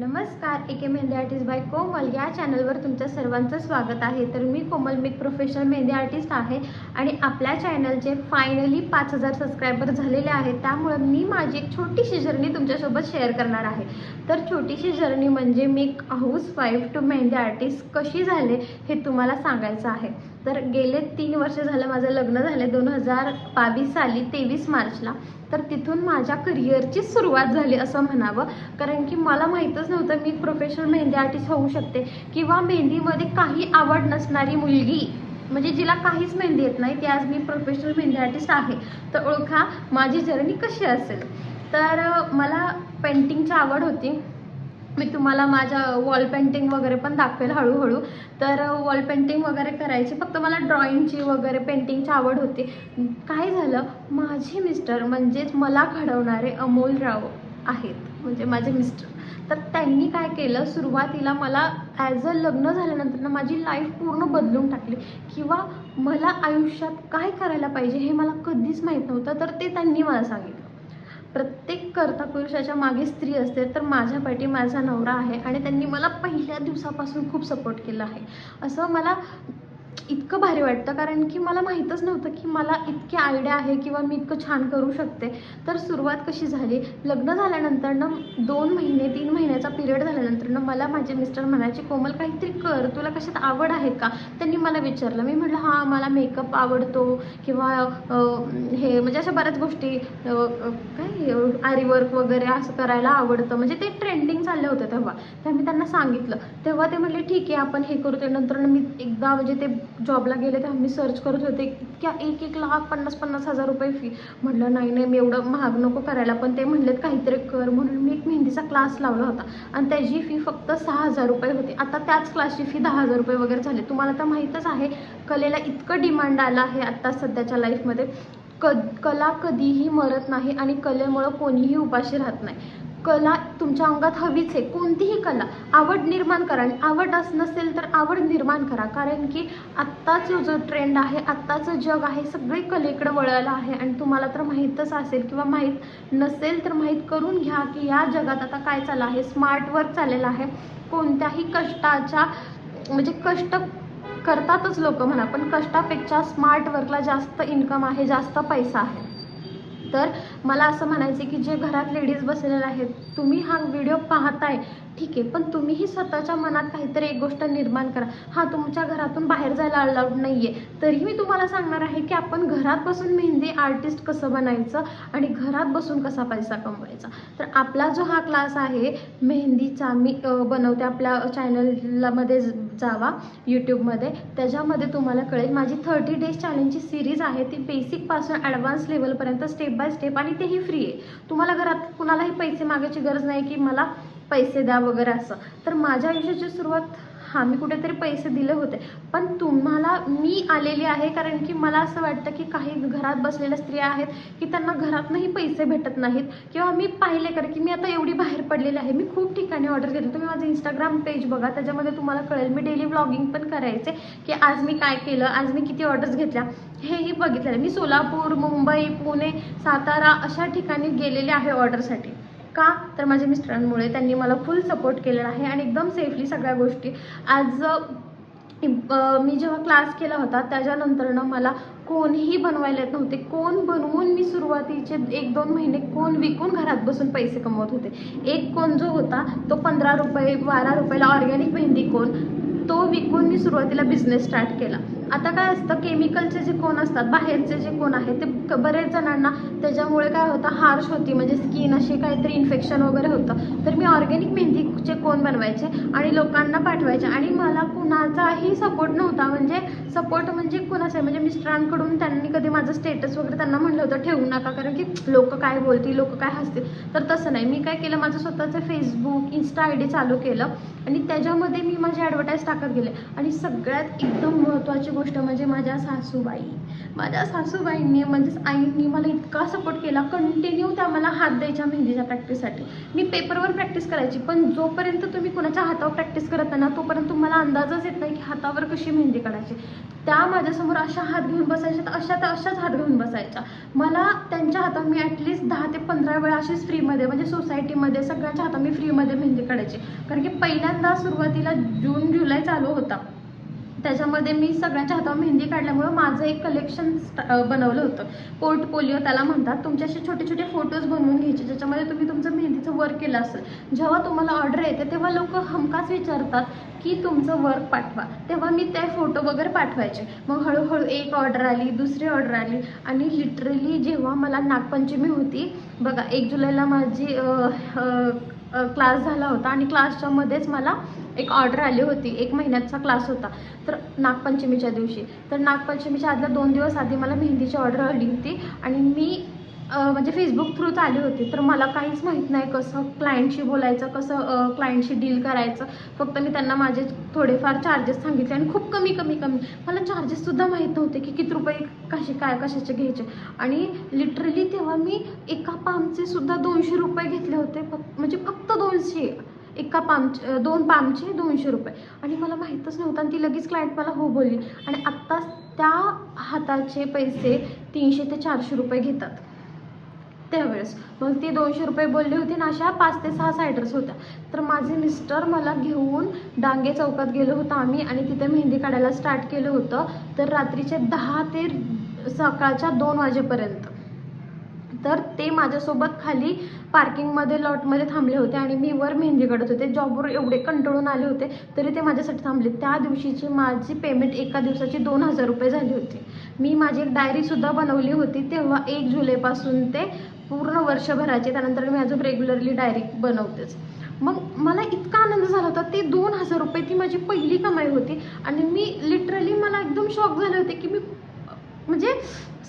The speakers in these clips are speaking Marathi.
नमस्कार एके मेहंदी आर्टिस्ट बाय कोमल या चॅनलवर तुमच्या सर्वांचं स्वागत आहे. तर मी कोमल मी प्रोफेशनल मेहंदी आर्टिस्ट आहे आणि आपल्या चॅनलचे फायनली पाच हजार सबस्क्रायबर झालेले आहेत. त्यामुळे मी माझी एक छोटीशी जर्नी तुमच्यासोबत शेअर करणार आहे. तर छोटीशी जर्नी म्हणजे मी एक house wife to mehndi artist कशी झाले हे तुम्हाला सांगायचं आहे. तर गेले तीन वर्ष झालं माझं लग्न झालं दोन हजार बावीस साली तेवीस मार्चला. तर तिथून माझ्या करिअरची सुरुवात झाली असं म्हणावं. कारण की मला माहीतच नव्हतं मी प्रोफेशनल मेहंदी आर्टिस्ट होऊ शकते किंवा मेहंदीमध्ये काही आवड नसणारी मुलगी. म्हणजे जिला काहीच मेहंदी येत नाही ती आज मी प्रोफेशनल मेहंदी आर्टिस्ट आहे. तर ओळखा माझी जर्नी कशी असेल? तर मला पेंटिंगची आवड होती. मी तुम्हाला माझ्या वॉल पेंटिंग वगैरे पण दाखवेल हळूहळू. तर वॉल पेंटिंग वगैरे करायची. फक्त मला ड्रॉइंगची वगैरे पेंटिंगची आवड होती. काय झालं? माझे मिस्टर म्हणजेच मला घडवणारे अमोलराव आहेत. म्हणजे माझे मिस्टर तर त्यांनी काय केलं? सुरुवातीला मला ॲज अ लग्न झाल्यानंतर ना माझी लाईफ पूर्ण बदलून टाकली. किंवा मला आयुष्यात काय करायला पाहिजे हे मला कधीच माहीत नव्हतं. तर ते त्यांनी मला सांगितलं. प्रत्येक कर्ता पुरुषाच्या मागे स्त्री असते तर माझ्या पाठी माझा नवरा आहे आणि त्यांनी मला पहिल्या दिवसापासून खूप सपोर्ट केला आहे. असं मला इतकं भारी वाटतं कारण की मला माहीतच नव्हतं की मला इतकी आयडिया आहे किंवा मी इतकं छान करू शकते. तर सुरुवात कशी झाली? लग्न झाल्यानंतर ना दोन महिने तीन महिन्याचा पिरियड झाल्यानंतर ना मला माझे मिस्टर म्हणायचे कोमल काहीतरी कर तुला कशात आवड आहे का? त्यांनी मला विचारलं. मी म्हटलं हां मला मेकअप आवडतो किंवा हे म्हणजे अशा बऱ्याच गोष्टी काय आरी वर्क वगैरे असं करायला आवडतं. म्हणजे ते ट्रेंडिंग चाललं होतं तेव्हा. तर मी त्यांना सांगितलं. तेव्हा ते म्हणले ठीक आहे आपण हे करू. त्यानंतर ना मी एकदा म्हणजे ते जॉबला गेले तेव्हा मी सर्च करत होते. इतक्या एक एक लाख पन्नास पन्नास हजार रुपये फी म्हटलं नाही नाही मी एवढं महाग नको करायला. पण ते म्हणलेत काहीतरी कर. म्हणून मी एक मेहंदीचा क्लास लावला होता. आणि त्याची फी फक्त सहा हजार रुपये होती. आता त्याच क्लासची फी दहा हजार रुपये वगैरे झाली. तुम्हाला तर माहीतच आहे कलेला इतकं डिमांड आलं आहे आत्ता सध्याच्या लाईफमध्ये क कला कधीही मरत नाही आणि कलेमुळं कोणीही उपाशी राहत नाही. कला तुमच्या अंगात हवीच आहे. कोणतीही कला आवड निर्माण करा आणि आवड अस नसेल तर आवड निर्माण करा. कारण की आत्ताचं जो ट्रेंड आहे आत्ताचं जग आहे सगळे कलेकडे वळलं आहे आणि तुम्हाला तर माहीतच असेल किंवा माहीत नसेल तर माहीत करून घ्या की या जगात आता काय चाललं आहे. स्मार्ट वर्क चाललेलं आहे. कोणत्याही कष्टाच्या म्हणजे कष्ट करतातच लोक म्हणा पण कष्टापेक्षा स्मार्ट वर्कला जास्त इन्कम आहे जास्त पैसा आहे. तर मला असं म्हणायचं की जे घरात लेडीज बसलेल्या आहेत तुम्ही हा व्हिडिओ पाहताय ठीक आहे पण तुम्हीही स्वतःच्या मनात काहीतरी एक गोष्ट निर्माण करा. हा तुमच्या घरातून बाहेर जायला अलाउड नाही आहे तरी मी तुम्हाला सांगणार आहे की आपण घरात बसून मेहंदी आर्टिस्ट कसं बनायचं आणि घरात बसून कसा पैसा कमवायचा. तर आपला जो हा क्लास आहे मेहंदीचा मी बनवते आपल्या चॅनलमध्ये जावा यूट्यूबमध्ये त्याच्यामध्ये तुम्हाला कळेल माझी थर्टी डेज चॅलेंजची सिरीज आहे ती बेसिकपासून ॲडव्हान्स लेवलपर्यंत स्टेप बाय स्टेप आणि तेही फ्री आहे. तुम्हाला घरात कुणालाही पैसे मागायची गरज नाही की मला पैसे द्या वगैरे असं. तर माझ्या आयुष्याची सुरुवात हां मी कुठेतरी पैसे दिले होते. पण तुम्हाला मी आलेली आहे कारण की मला असं वाटतं की काही घरात बसलेल्या स्त्रिया आहेत की त्यांना घरातनंही पैसे भेटत नाहीत. किंवा मी पाहिले कारण की मी आता एवढी बाहेर पडलेली आहे. मी खूप ठिकाणी ऑर्डर केली तुम्ही माझं इंस्टाग्राम पेज बघा. त्याच्यामध्ये तुम्हाला कळेल मी डेली ब्लॉगिंग पण करायचे की आज मी काय केलं? आज मी किती ऑर्डर्स घेतल्या? हेही बघितलेलं आहे. मी सोलापूर मुंबई पुणे सातारा अशा ठिकाणी गेलेले आहे ऑर्डरसाठी का? तर माझ्या मिस्टरांमुळे त्यांनी मला फुल सपोर्ट केलेला आहे आणि एकदम सेफली सगळ्या गोष्टी. आज अ, मी जेव्हा क्लास केला होता त्याच्यानंतरनं मला कोणीही बनवायला येत नव्हते. कोण बनवून मी सुरुवातीचे एक दोन महिने कोण विकून घरात बसून पैसे कमवत होते? एक कोण जो होता तो पंधरा रुपये बारा रुपयाला ऑर्गॅनिक मेहंदी कोण तो विकून मी सुरुवातीला बिझनेस स्टार्ट केला. आता काय असतं केमिकलचे जे कोण असतात बाहेरचे जे कोण आहे ते क- बरेच जणांना त्याच्यामुळे काय होतं हार्श होती. म्हणजे स्किन अशी काहीतरी इन्फेक्शन वगैरे होतं. तर मी ऑर्गॅनिक मेहंदीचे कोण बनवायचे आणि लोकांना पाठवायचे. आणि मला कुणाचाही सपोर्ट नव्हता. म्हणजे सपोर्ट म्हणजे कुणाचा म्हणजे मिस्टरांकडून त्यांनी कधी माझं स्टेटस वगैरे त्यांना म्हणलं होतं ठेवू नका. कारण की लोक काय बोलतील लोक काय हसतील. तर तसं नाही. मी काय केलं माझं स्वतःचं फेसबुक इन्स्टा आय डी चालू केलं. आणि त्याच्यामध्ये मी माझी ॲडव्हर्टाईज टाकत गेले. आणि सगळ्यात एकदम महत्त्वाची गोष्ट म्हणजे माझ्या सासूबाई. माझ्या सासूबाईंनी म्हणजेच आईंनी मला इतका सपोर्ट केला कंटिन्यू त्या मला हात द्यायच्या मेहंदीच्या प्रॅक्टिससाठी मी पेपरवर प्रॅक्टिस करायची पण जोपर्यंत तुम्ही कोणाच्या हातावर प्रॅक्टिस करत ना तोपर्यंत तुम्हाला अंदाजच येत नाही की हातावर कशी मेहंदी काढायची. त्या माझ्यासमोर अशा हात घेऊन बसायच्या तर अशा तर अशाच हात घेऊन बसायच्या. मला त्यांच्या हातात मी ॲटलिस्ट दहा ते पंधरा वेळा अशीच फ्रीमध्ये म्हणजे सोसायटीमध्ये सगळ्यांच्या हातात मी फ्रीमध्ये मेहंदी काढायची. कारण की पहिल्यांदा सुरुवातीला जून जुलै चालू होता. त्याच्यामध्ये मी सगळ्यांच्या हातावर मेहंदी काढल्यामुळं माझं एक कलेक्शन बनवलं होतं. पोर्टफोलिओ त्याला म्हणतात. तुमचे असे छोटे छोटे फोटोज बनवून घ्यायचे. ज्याच्यामध्ये तुम्ही तुमचं मेहंदीचं वर्क केलं असेल. जेव्हा तुम्हाला ऑर्डर येते तेव्हा लोक हमखास विचारतात की तुमचं वर्क पाठवा. तेव्हा मी ते फोटो वगैरे पाठवायचे. मग हळूहळू एक ऑर्डर आली दुसरी ऑर्डर आली. आणि लिटरली जेव्हा मला नागपंचमी होती बघा एक जुलैला माझी क्लास झाला होता. आणि क्लासच्यामध्येच मला एक ऑर्डर आली होती. एक महिन्याचा क्लास होता. तर नागपंचमीच्या दिवशी. तर नागपंचमीच्या आदल्या दोन दिवस आधी मला मेहंदीची ऑर्डर आली होती आणि मी म्हणजे फेसबुक थ्रूच आली होती. तर मला काहीच माहीत नाही कसं क्लायंटशी बोलायचं कसं क्लायंटशी डील करायचं. फक्त मी त्यांना माझे थोडेफार चार्जेस सांगितले आणि खूप कमी कमी कमी. मला चार्जेससुद्धा माहीत नव्हते की किती रुपये कसे काय कशाचे घ्यायचे. आणि लिटरली तेव्हा मी एका पामचे सुद्धा दोनशे रुपये घेतले होते. फक्त म्हणजे फक्त दोनशे. एका पामचे दोन पामचे दोनशे रुपये. आणि मला माहीतच नव्हतं आणि ती लगेच क्लायंट मला हो बोलली. आणि आत्ताच त्या हाताचे पैसे तीनशे ते चारशे रुपये घेतात. त्यावेळेस. मग ती दोनशे रुपये बोलली होती ना अशा पाच ते सहा सायडर्स होत्या. तर माझे मिस्टर मला घेऊन डांगे चौकात गेलो होतो आम्ही आणि तिथे मेहंदी काढायला स्टार्ट केलं होतं. तर रात्रीचे दहा ते सकाळच्या दोन वाजेपर्यंत. तर ते माझ्यासोबत खाली पार्किंगमध्ये लॉटमध्ये थांबले होते आणि मी वर मेहंदी काढत होते. जॉबवर एवढे कंटाळून आले होते तरी ते माझ्यासाठी थांबले. त्या दिवशीची माझी पेमेंट एका दिवसाची दोन हजार रुपये झाली होती. मी माझी एक डायरीसुद्धा बनवली होती तेव्हा एक जुलैपासून ते पूर्ण वर्षभराचे त्यानंतर मी अजून रेग्युलरली डायरी बनवतेच. मग मला इतका आनंद झाला होता ते दोन हजार रुपये ती माझी पहिली कमाई होती आणि मी लिटरली मला एकदम शॉक झाले होते की मी म्हणजे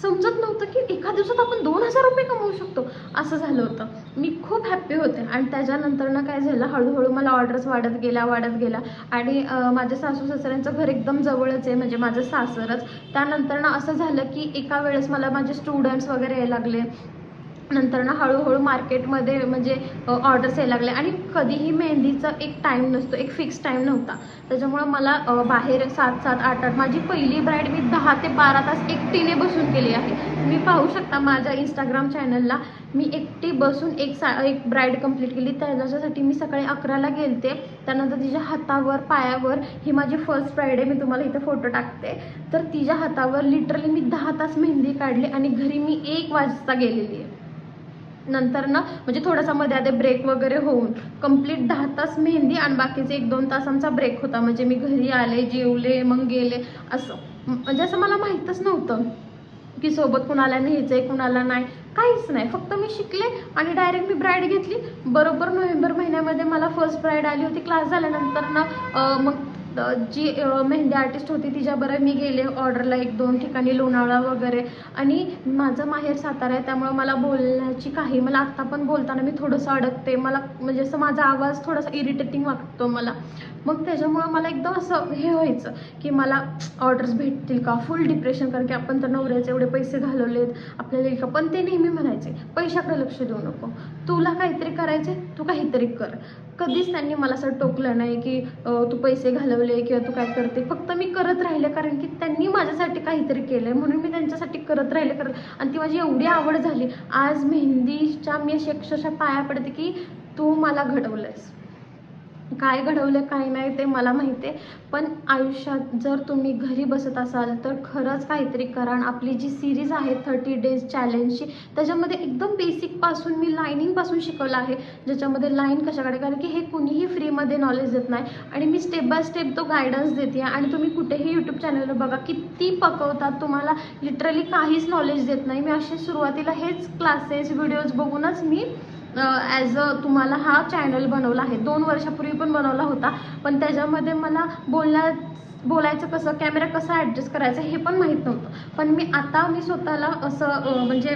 समजत नव्हतं की एका दिवसात आपण दोन हजार रुपये कमवू शकतो. असं झालं होतं. मी खूप हॅप्पी होते. आणि त्याच्यानंतर ना काय झालं? हळूहळू मला ऑर्डर्स वाढत गेल्या वाढत गेल्या. आणि माझ्या सासू सासऱ्यांचं घर एकदम जवळच आहे. म्हणजे माझं सासरच. त्यानंतर ना असं झालं की एका वेळेस मला माझे स्टुडंट्स वगैरे यायला लागले. नंतर ना हळूहळू मार्केटमध्ये म्हणजे ऑर्डर्स यायला लागले. आणि कधीही मेहंदीचा एक टाईम नसतो एक फिक्स टाईम नव्हता. त्याच्यामुळं मला बाहेर सात सात आठ आठ माझी पहिली ब्राईड मी दहा ते बारा तास एकटीने बसून केली आहे. तुम्ही पाहू शकता माझ्या इंस्टाग्राम चॅनलला मी एकटी बसून एक सा एक ब्राईड कंप्लीट केली. त्याच्यासाठी मी सकाळी अकराला गेलते. त्यानंतर तिच्या हातावर पायावर ही माझी फर्स्ट ब्राईड आहे मी तुम्हाला इथे फोटो टाकते. तर तिच्या हातावर लिटरली मी दहा तास मेहंदी काढली आणि घरी मी एक वाजता गेलेली आहे. नंतर ना म्हणजे थोडासा मध्ये आधी ब्रेक वगैरे होऊन कंप्लीट दहा तास मेहंदी आणि बाकीचे एक दोन तास आमचा ब्रेक होता. म्हणजे मी घरी आले जेवले मग गेले असं. म्हणजे असं मला माहीतच नव्हतं की सोबत कुणाला न्यायचं आहे कुणाला नाही. काहीच नाही. फक्त मी शिकले आणि डायरेक्ट मी ब्राईड घेतली. बरोबर नोव्हेंबर महिन्यामध्ये मला फर्स्ट ब्राईड आली होती. क्लास झाल्यानंतर ना मग जी मेहंदी आर्टिस्ट होती तिच्याबरोबर मी गेले ऑर्डरला एक दोन ठिकाणी लोणावळा वगैरे. आणि माझं माहेर सातारा आहे त्यामुळं मला बोलण्याची काही मला आत्ता पण बोलताना मी थोडंसं अडकते. मला म्हणजे असं माझा आवाज थोडासा इरिटेटिंग वाटतो मला. मग त्याच्यामुळं मला एकदम असं हे व्हायचं की मला ऑर्डर्स भेटतील का? फुल डिप्रेशन कारण की आपण तर नवऱ्याचे एवढे पैसे घालवलेत आपल्याला का पण ते नेहमी म्हणायचे पैशाकडे लक्ष देऊ नको. तुला काहीतरी करायचे तू काहीतरी कर. कधीच त्यांनी मला असं टोकलं नाही की तू पैसे बोलावले किंवा तू काय करते फक्त मी करत राहिले कारण की त्यांनी माझ्यासाठी काहीतरी केलं आहे म्हणून मी त्यांच्यासाठी करत राहिले. करत आणि ती माझी एवढी आवड झाली. आज मेहंदीच्या मी अशी अक्षरशः पाया पडते की तू मला घडवलंयस. काय घडवलं काय नाही ते मला माहिती आहे. पण आयुष्यात जर तुम्ही घरी बसत असाल तर खरंच काहीतरी करा. आपली जी सिरीज आहे थर्टी डेज चॅलेंजची त्याच्यामध्ये एकदम बेसिकपासून मी लाईनिंगपासून शिकवलं आहे. ज्याच्यामध्ये लाईन कशाकडे? कारण की हे कुणीही फ्रीमध्ये नॉलेज देत नाही. आणि मी स्टेप बाय स्टेप तो गायडन्स देते आणि तुम्ही कुठेही यूट्यूब चॅनलवर बघा किती पकवतात तुम्हाला. लिटरली काहीच नॉलेज देत नाही. मी असे सुरुवातीला हेच क्लासेस व्हिडिओज बघूनच मी ॲज अ तुम्हाला हा चॅनल बनवला आहे. दोन वर्षापूर्वी पण बनवला होता. पण त्याच्यामध्ये मला बोलण्या बोलायचं कसं कॅमेरा कसा ॲडजस्ट करायचा हे पण माहीत नव्हतं. पण मी आता मी स्वतःला असं म्हणजे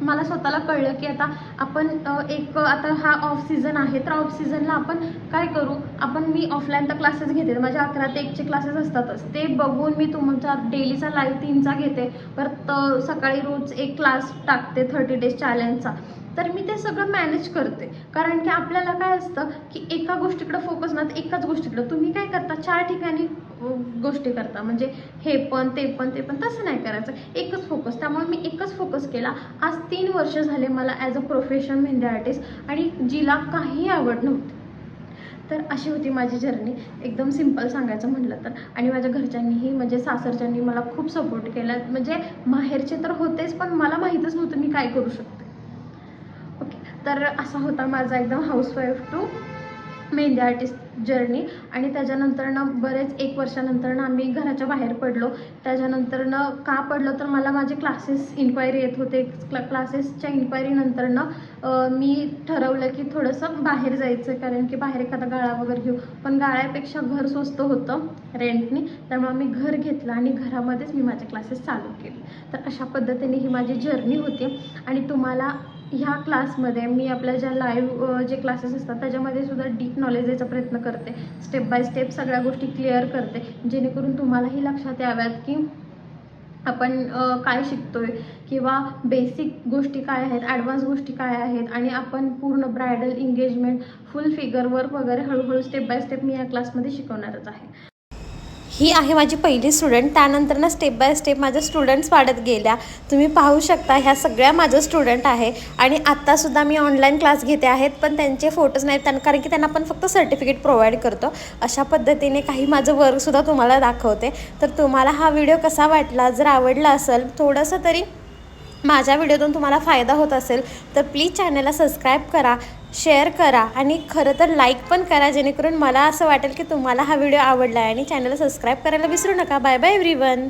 मला स्वतःला कळलं की आता आपण एक आता हा ऑफ सीझन आहे. तर ऑफ सीझनला आपण काय करू? आपण मी ऑफलाईन तर क्लासेस घेते. माझ्या अकरा ते एकचे क्लासेस असतातच. ते बघून मी तुमचा डेलीचा लाईव्ह तीनचा घेते. परत सकाळी रोज एक क्लास टाकते थर्टी डेज चॅलेंजचा तर मी ते सगळं मॅनेज करते. कारण की आपल्याला काय असतं की एका गोष्टीकडे फोकस ना एकाच गोष्टीकडं. तुम्ही काय करता? चार ठिकाणी गोष्टी करता. म्हणजे हे पण ते पण ते पण. तसं नाही करायचं. एकच फोकस त्यामुळे मी एकच फोकस केला. आज तीन वर्ष झाले मला as a professional mehndi artist आणि जिला काही आवड नव्हती. तर अशी होती माझी जर्नी एकदम सिंपल सांगायचं म्हटलं तर. आणि माझ्या घरच्यांनीही म्हणजे सासरच्यांनी मला खूप सपोर्ट केला. म्हणजे माहेरचे तर होतेच पण मला माहीतच नव्हतं मी काय करू शकते. तर असा होता माझा एकदम housewife to mehndi artist journey आणि त्याच्यानंतरनं बरेच एक वर्षानंतरनं आम्ही घराच्या बाहेर पडलो. त्याच्यानंतरनं का पडलो तर मला माझे क्लासेस इन्क्वायरी येत होते. क्ला क्लासेसच्या इन्क्वायरीनंतरनं मी ठरवलं की थोडंसं बाहेर जायचं. कारण की बाहेर एखादा गाळा वगैरे घेऊ. पण गाळ्यापेक्षा घर स्वस्त होतं रेंटनी त्यामुळे आम्ही घर घेतलं आणि घरामध्येच मी माझे क्लासेस चालू केले. तर अशा पद्धतीने ही माझी जर्नी होती. आणि तुम्हाला ह्या क्लासमध्ये मी आपल्या ज्या लाईव्ह जे क्लासेस असतात त्याच्यामध्ये सुद्धा डीप नॉलेज द्यायचा प्रयत्न करते. स्टेप बाय स्टेप सगळ्या गोष्टी क्लिअर करते. जेणेकरून तुम्हालाही लक्षात याव्यात की आपण काय शिकतोय किंवा बेसिक गोष्टी काय आहेत ॲडव्हान्स गोष्टी काय आहेत आणि आपण पूर्ण bridal engagement full figure work वगैरे हळूहळू स्टेप बाय स्टेप मी या क्लासमध्ये शिकवणारच आहे. ही आहे माझी पहिली स्टुडंट त्यानंतर ना स्टेप बाय स्टेप माझ्या स्टुडंट्स वाढत गेल्या. तुम्ही पाहू शकता ह्या सगळ्या माझं स्टुडंट आहे. आणि आत्तासुद्धा मी ऑनलाईन क्लास घेते आहेत पण त्यांचे फोटोज नाहीत. त्यांना कारण की त्यांना आपण फक्त सर्टिफिकेट प्रोव्हाइड करतो. अशा पद्धतीने काही माझं वर्कसुद्धा तुम्हाला दाखवते. तर तुम्हाला हा व्हिडिओ कसा वाटला जर आवडला असेल थोडंसं तरी माझ्या व्हिडिओतून तुम्हाला फायदा होत असेल तर प्लीज चॅनलला सबस्क्राईब करा. शेअर करा आणि खरं तर लाईक पण करा जेणेकरून मला असं वाटेल की तुम्हाला हा व्हिडिओ आवडला आहे आणि चॅनलला सबस्क्राईब करायला विसरू नका. Bye bye everyone